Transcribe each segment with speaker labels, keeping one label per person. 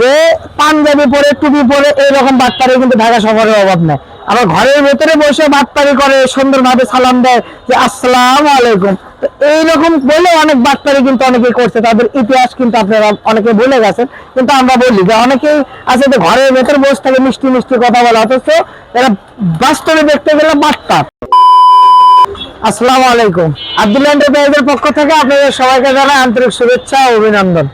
Speaker 1: যে পাঞ্জাবি পরে, টুপি পরে এইরকম বাটপারি কিন্তু ঢাকা শহরের অভাব নেই। আবার ঘরের ভেতরে বসে বাটপারি করে, সুন্দরভাবে সালাম দেয় যে আসসালাম আলাইকুম। এইরকম বলে অনেক বাটপারি কিন্তু অনেকে করছে, তাদের ইতিহাস কিন্তু আপনারা অনেকে ভুলে গেছেন, কিন্তু আমরা বলি যে অনেকেই আছে যে ঘরের ভেতরে বসে থাকে, মিষ্টি মিষ্টি কথা বলা, অথচ এরা বাস্তবে দেখতে গেলে বাটপার আসসালামু আলাইকুম। আব্দুল্লাহ এন্টারপ্রাইজের পক্ষ থেকে আপনাদের সবাইকে জানাই আন্তরিক শুভেচ্ছা অভিনন্দন।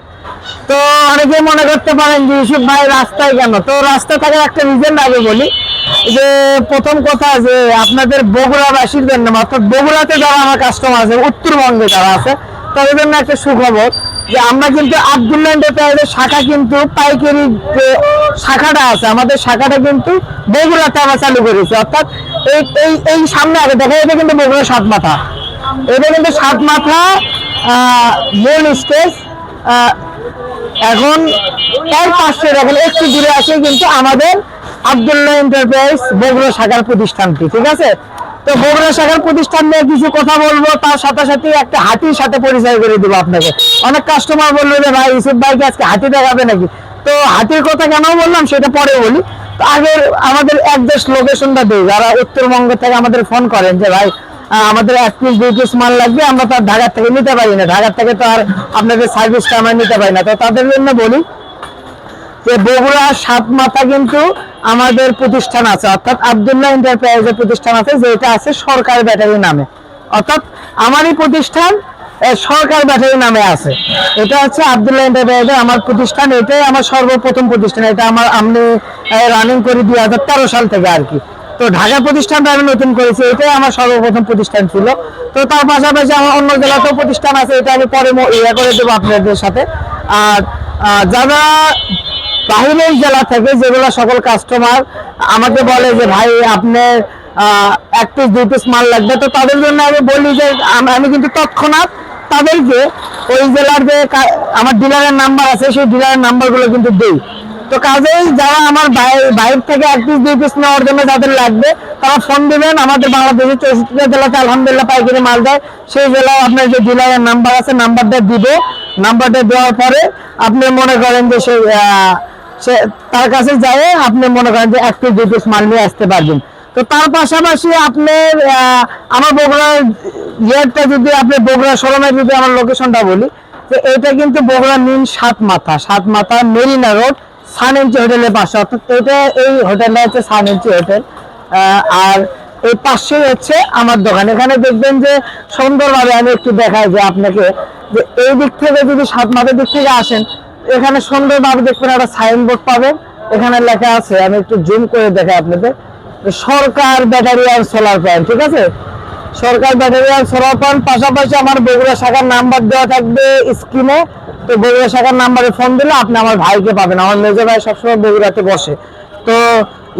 Speaker 1: তো অনেকে মনে করতে পারেন যে ইউসুফ ভাই রাস্তায় কেন? তো রাস্তা থাকার একটা রিজন আগে বলি, যে প্রথম কথা যে আপনাদের বগুড়াবাসীর জন্য, অর্থাৎ বগুড়াতে যারা আমার কাস্টমার আছে, উত্তরবঙ্গে যারা আছে, তাদের জন্য একটা সুখবর যে আমরা কিন্তু আব্দুল্লাহ এন্টারপ্রাইজের শাখা কিন্তু পাইকারি যে শাখাটা আছে, আমাদের শাখাটা কিন্তু বগুড়াতে আমরা চালু করেছি। অর্থাৎ এই এই এই সামনে আগে দেখা, এটা কিন্তু বগুড়া সাত মাথা এটা কিন্তু সাত মাথা মূল স্টেজ এখন তার পাশে দেখেন একটু দূরে আছে কিন্তু আমাদের আব্দুল্লাহ এন্টারপ্রাইজ বগুড়া শাখার প্রতিষ্ঠানটি, ঠিক আছে? তো বগুড়া শাখার প্রতিষ্ঠান নিয়ে কিছু কথা বলব, তার সাথে সাথে একটা হাতির সাথে পরিচয় করে দিব আপনাকে। অনেক কাস্টমার বলল যে, ভাই, ইউসুফ ভাইকে আজকে হাতি দেখাবে নাকি? তো হাতির কথা কেন বললাম, সেটা পরে বলি। তো আগে আমাদের একদেশ লোকেশনটা দিই, যারা উত্তরবঙ্গ থেকে আমাদের ফোন করেন যে, ভাই আমাদের এক পিস দুই পিস মাল লাগবে, আমরা তো ঢাকার থেকে নিতে পারি না। ঢাকার থেকে তো আর আপনাদের সার্ভিসটা আমরা নিতে পারি না। তো তাদের জন্য বলি যে, বগুড়া সাত মাথা কিন্তু আমাদের প্রতিষ্ঠান আছে। অর্থাৎ আবদুল্লাহ এন্টারপ্রাইজের প্রতিষ্ঠান আছে, যেটা আছে সরকার ব্যাটারি নামে। অর্থাৎ আমারই প্রতিষ্ঠান সরকার ব্যাটারি নামে আছে। এটা হচ্ছে আব্দুল্লাহ এন্টারপ্রাইজের আমার প্রতিষ্ঠান, এটাই আমার সর্বপ্রথম প্রতিষ্ঠান। এটা আমার, আমি রানিং করি দুই হাজার তেরো সাল থেকে আর কি। তো ঢাকা প্রতিষ্ঠানটা আমি নতুন করেছি, এটাই আমার সর্বপ্রথম প্রতিষ্ঠান ছিল। তো তার পাশাপাশি আমার অন্য জেলাতেও প্রতিষ্ঠান আছে, এটা আমি পরে ইয়ে করে দেবো আপনাদের সাথে। আর যারা বাহিরের জেলা থেকে, যেগুলো সকল কাস্টমার আমাকে বলে যে, ভাই আপনার এক পিস দুই পিস মাল লাগবে, তো তাদের জন্য আমি বলি যে, আমি কিন্তু তৎক্ষণাৎ তাদেরকে ওই জেলার যে আমার ডিলারের নাম্বার আছে, সেই ডিলারের নাম্বারগুলো কিন্তু দিই। তো কাজেই যারা আমার বাইরে থেকে এক পিস দুই পিস নেওয়ার জন্য যাদের লাগবে, তারা ফোন দিবেন। আমাদের বাংলাদেশের চৌষট্টিটা জেলাতে আলহামদুলিল্লাহ পাইকারি মাল দেয় সেই জেলায় আপনার যে ডিলারের নাম্বার আছে নাম্বারটা দিবে। নাম্বারটা দেওয়ার পরে আপনি মনে করেন যে সেই সে তার কাছে যায় আপনি মনে করেন যে এক পিস দুই পিস মাল নিয়ে আসতে পারবেন। তো তার পাশাপাশি আপনার আমার বগুড়ার ইয়েটা যদি আপনি বগুড়া শোরুমে যদি আমার লোকেশনটা বলি তো এটা কিন্তু বগুড়া মিন সাত মাথা সাত মাথা মেরিনা রোড। সান ইঞ্চি হোটেলের পাশে, অর্থাৎ এটা এই হোটেলটা হচ্ছে সান ইঞ্চি হোটেল আর এই পাশেই হচ্ছে আমার দোকান। এখানে দেখবেন যে সুন্দরভাবে আমি একটু দেখাই যে আপনাকে, যে এই দিক থেকে যদি সাত মাথার দিক থেকে আসেন, এখানে সুন্দরভাবে দেখবেন একটা সাইনবোর্ড পাবেন। এখানে লেখা আছে, আমি একটু জুম করে দেখাই আপনাদের। সরকার ব্যাটারি আর সোলার প্ল্যান্ট ঠিক আছে? সরকার ব্যাটারি আর সোলার প্ল্যান্ট পাশাপাশি আমার বগুড়া শাখার নাম্বার দেওয়া থাকবে স্ক্রিনে। তো বগুড়া শাখার নাম্বারে ফোন দিলে আপনি আমার ভাইকে পাবেন। আমার মেজো ভাই সবসময় বগুড়াতে বসে। তো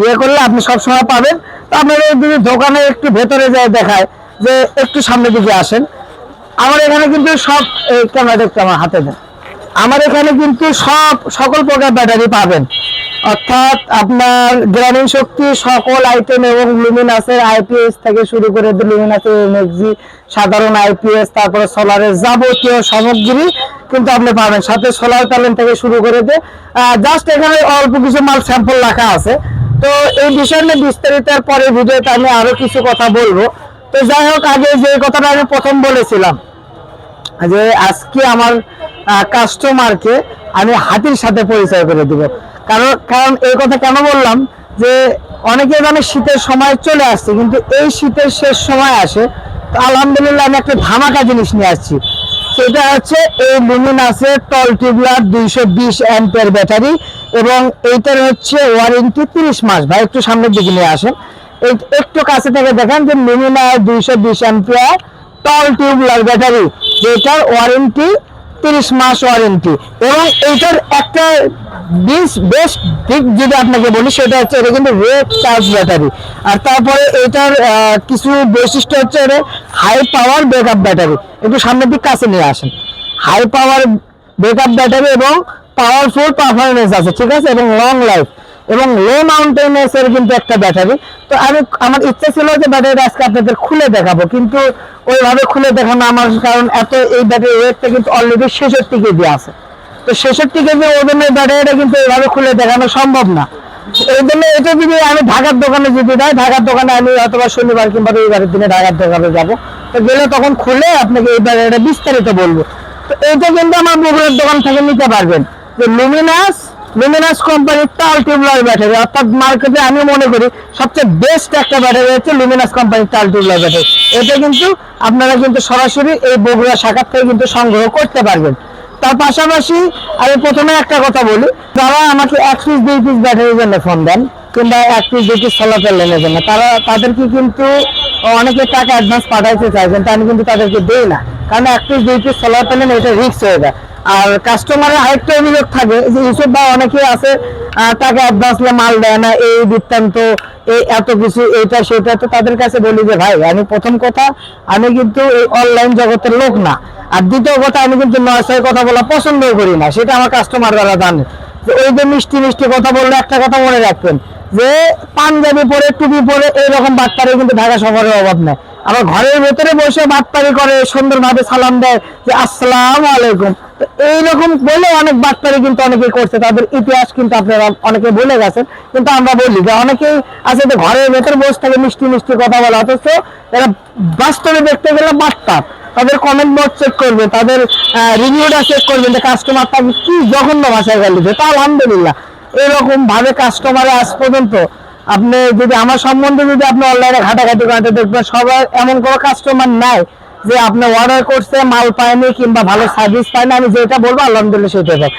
Speaker 1: ইয়ে করলে আপনি সবসময় পাবেন। তো আপনাদের যদি দোকানে একটু ভেতরে যায় দেখায় যে একটু সামনের দিকে আসেন। আমার এখানে কিন্তু সব ক্যামেরা দেখতে আমার হাতে দেন। আমার এখানে কিন্তু সব, সকল প্রকার ব্যাটারি পাবেন। অর্থাৎ আপনার গ্রামীণ শক্তি, সকল আইটেম এবং লুমিনাসের আইপিএস থেকে শুরু করে লুমিনাসের এমএক্সি সাধারণ আইপিএস তারপরে সোলারের যাবতীয় সামগ্রী কিন্তু আপনি পাবেন। সাথে সোলার প্যানেল থেকে শুরু করে দিয়ে জাস্ট এখানে অল্প কিছু মাল স্যাম্পল রাখা আছে। তো এই বিষয় নিয়ে বিস্তারিত পরে ভিডিওতে আমি আরও কিছু কথা বলব। তো যাই হোক, আগে যে কথাটা আমি প্রথম বলেছিলাম যে আজকে আমার কাস্টমারকে আমি হাতির সাথে পরিচয় করে দিব। কারণ কারণ এই কথা কেন বললাম? যে অনেকে জানে শীতের সময় চলে আসছে, কিন্তু এই শীতের শেষ সময় আসে, তো আলহামদুলিল্লাহ আমি একটা ধামাকা জিনিস নিয়ে আসছি। সেটা হচ্ছে এই লুমিনাসের টল টিউবলার দুইশো বিশ অ্যাম্পের ব্যাটারি এবং এইটার হচ্ছে ওয়ারেন্টি তিরিশ মাস। ভাই, একটু সামনের দিকে নিয়ে আসেন। একটু কাছে থেকে দেখেন যে লুমিনা দুইশো বিশ অ্যাম্পিয়ার টল টিউবলার ব্যাটারি যেটার ওয়ারেন্টি তিরিশ মাস ওয়ারেন্টি এবং এইটার একটা বিশ বেস্ট দিক যদি আপনাকে বলি, সেটা হচ্ছে এটা কিন্তু রেড চার্জ ব্যাটারি আর তারপরে এটার কিছু বৈশিষ্ট্য হচ্ছে এটা হাই পাওয়ার ব্যাকআপ ব্যাটারি একটু সামনের দিক কাছে নিয়ে আসেন। হাই পাওয়ার ব্যাকআপ ব্যাটারি এবং পাওয়ারফুল পারফরমেন্স আছে, ঠিক আছে? এবং লং লাইফ এবং লো মাউন্টেনেস এর কিন্তু একটা ব্যাটারি তো আমি, আমার ইচ্ছা ছিল যে ব্যাটারিটা আজকে আপনাদের খুলে দেখাবো, কিন্তু ওইভাবে খুলে দেখানো আমার, কারণ এত এই ব্যাটারি ওয়েটটা কিন্তু অলরেডি ছেষট্টি কেজি আছে। তো শেষের ছেষট্টি কেজি ওজনের ব্যাটারিটা কিন্তু এইভাবে খুলে দেখানো সম্ভব না। এই জন্য এটা যদি আমি ঢাকার দোকানে যদি যাই, ঢাকার দোকানে আমি অথবা শনিবার কিংবা রবিবারের দিনে ঢাকার দোকানে যাব। তো গেলে তখন খুলে আপনাকে এই ব্যাটারিটা বিস্তারিত বলব। তো এইটা কিন্তু আমার বগুড়ার দোকান থেকে নিতে পারবেন। যে লুমিনাস লুমিনাস কোম্পানির টাল টিউবলার ব্যাটারি অর্থাৎ মার্কেটে আমি মনে করি সবচেয়ে বেস্ট একটা ব্যাটারি হচ্ছে লুমিনাস কোম্পানির টাল টিউবলার ব্যাটারি এটা কিন্তু আপনারা কিন্তু সরাসরি এই বগুড়া শাখার থেকে কিন্তু সংগ্রহ করতে পারবেন। তার পাশাপাশি আমি প্রথমে একটা কথা বলি, যারা আমাকে এক পিস দুই পিস ব্যাটারির জন্য ফোন দেন, কিংবা এক পিস দুই পিস সোলার প্যানেলের জন্য, তারা তাদেরকে কিন্তু অনেকে টাকা অ্যাডভান্স পাঠাইতে চাইছেন, তা আমি কিন্তু তাদেরকে দিই না। কারণ এক পিস দুই পিস সোলার প্যানেল এটা রিস্ক হয়ে যায়। আর কাস্টমারের আরেকটা অভিযোগ থাকে যে, ইউসুফ ভাই, অনেকে আছে টাকা অ্যাডভান্স মাল দেয় না, এই বৃত্তান্ত, এই এত কিছু, এইটা, সেটা। তো তাদের কাছে বলি যে, ভাই, আমি প্রথম কথা, আমি কিন্তু এই অনলাইন জগতের লোক না। আর দ্বিতীয় কথা, আমি কিন্তু নয় ছয় কথা বলা পছন্দও করি না, সেটা আমার কাস্টমার দ্বারা জানে। যে ওই যে মিষ্টি মিষ্টি কথা বললে একটা কথা মনে রাখবেন, যে পাঞ্জাবি পরে, টুপি পরে, এইরকম বাটপারে কিন্তু ঢাকা শহরের অভাব নেই। আবার ঘরের ভেতরে বসে বাটপারি করে, সুন্দরভাবে সালাম দেয় যে, আসসালাম আলাইকুম। তো এইরকম বলে অনেক বাটপারি কিন্তু অনেকে করছে। তাদের ইতিহাস কিন্তু আপনারা অনেকে বলে গেছেন, কিন্তু আমরা বলি যে অনেকেই আছে যে ঘরের ভেতরে বসে থাকে, মিষ্টি মিষ্টি কথা বলা, অথচ এরা বাস্তবে দেখতে গেলে বাটপার। তাদের কমেন্ট বক্স চেক করবে, তাদের রিভিউটা চেক করবেন যে কাস্টমার তাকে কি জঘন্য ভাষায় গালি দেয় তা আলহামদুলিল্লাহ। এরকম ভাবে কাস্টমারে আজ পর্যন্ত আপনি যদি আমার সম্বন্ধে যদি আপনি অনলাইনে ঘাটাঘাটি করতে দেখবেন সবার এমন কোনো কাস্টমার নাই যে আপনি অর্ডার করছে, মাল পায়নি কিংবা ভালো সার্ভিস পায়নি। আমি যেটা বলব, আলহামদুলিল্লাহ সেটা দেয়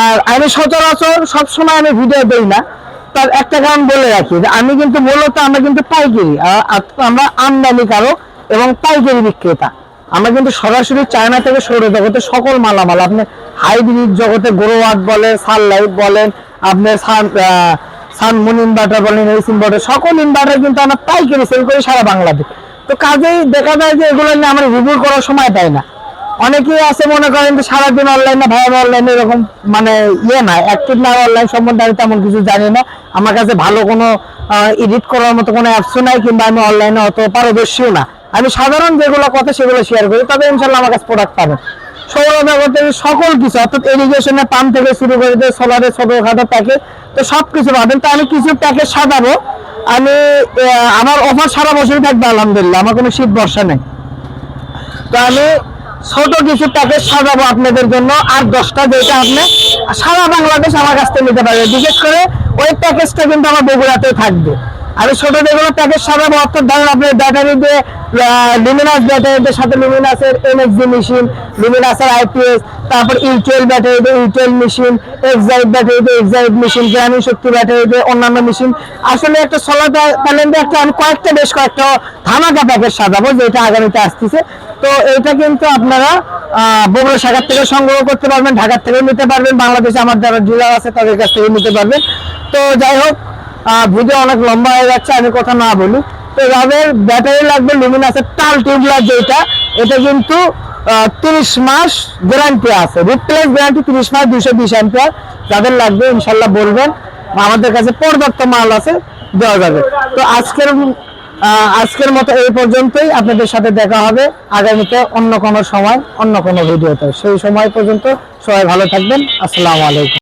Speaker 1: আর আমি সচরাচর সবসময় আমি ভিডিও দেই না। তার একটা কারণ বলে রাখি যে আমি কিন্তু মূলত আমরা কিন্তু পাইকারি আমরা আমদানিকারক এবং পাইকারি বিক্রেতা। আমরা কিন্তু সরাসরি চায়না থেকে সৌরজগতে সকল মালামাল, আপনি হাইব্রিড জগতে গ্রোয়াট বলেন সানলাইট বলেন আপনার সানমুন ইনভার্টার বলেন এস ইনভার্টার সকল ইনভার্টার কিন্তু আমরা পাইকারি সেল করি সারা বাংলাদেশ। তো কাজেই দেখা যায় যে এগুলো নিয়ে আমরা রিভিউ করার সময় পাই না। অনেকেই আছে মনে করেন যে সারাদিন অনলাইনে ভাই অনলাইনে এরকম মানে ইয়ে না অ্যাক্টিভ না অনলাইন সম্বন্ধে আমি তেমন কিছু জানি না। আমার কাছে ভালো কোনো এডিট করার মতো কোনো অ্যাপসও নাই, কিংবা আমি অনলাইনে অত পারদর্শীও না। আমি সাধারণ যেগুলো কথা সেগুলো শেয়ার করি, তবে ইনশাল্লাহ আমার কাছে প্রোডাক্ট পাবেন। সৌরজগতের সকল কিছু, অর্থাৎ ইরিগেশনের পাম্প থেকে শুরু করে দিয়ে সোলারের ছোটখাটো প্যাকেজ তো সব কিছু পাবেন। তো আমি কিছু প্যাকেজ সাজাবো। আমি আমার অফার সারা বছরই থাকবে, আলহামদুলিল্লাহ। আমার কোনো শীত বর্ষা নেই। তো আমি ছোট কিছু প্যাকেজ সাজাবো আপনাদের জন্য। আর দশটা যেটা আপনি সারা বাংলাদেশ আমার কাছ থেকে নিতে পারবে বিশেষ করে ওই প্যাকেজটা কিন্তু আমার বগুড়াতে থাকবে। আমি ছোট যেগুলো প্যাকেজ সাজাবো, অর্থাৎ ধরেন আপনার ব্যাটারি দিয়ে লুমিনাস ব্যাটারিদের সাথে লুমিনাসের এনএক্সি মেশিন লুমিনাসের আইপিএস তারপর ইউটেল ব্যাটারি দিয়ে ইউটেল মেশিন এক্সাইড ব্যাটারি দিয়ে Exide machine Grameen Shakti battery দিয়ে অন্যান্য মেশিন আসলে একটা সোলার প্যানেল দিয়ে একটা আমি কয়েকটা, বেশ কয়েকটা ধামাকা প্যাকেজ সাজাবো, যেটা আগামীতে আসতেছে। তো এটা কিন্তু আপনারা বগুড়া শাখার থেকে সংগ্রহ করতে পারবেন, ঢাকার থেকে নিতে পারবেন, বাংলাদেশে আমার যারা ডিলার আছে তাদের কাছ থেকে নিতে পারবেন। তো যাই হোক ভিডিও অনেক লম্বা হয়ে যাচ্ছে, আমি কথা না বলি। ব্যাটারি লাগবে লুমিনাসের টাল টিউবলার যেটা এটা কিন্তু তিরিশ মাস গ্যারান্টি আছে। রিপ্লেস গ্যারান্টি তিরিশ মাস দুইশো বিশ অ্যাম্পিয়ার যাদের লাগবে, ইনশাল্লাহ বলবেন। আমাদের কাছে পর্যাপ্ত মাল আছে, দেওয়া যাবে। তো আজকের আজকের মতো এই পর্যন্তই। আপনাদের সাথে দেখা হবে আগামীতে অন্য কোনো সময়, অন্য কোনো ভিডিওতে। সেই সময় পর্যন্ত সবাই ভালো থাকবেন। আসসালামু আলাইকুম।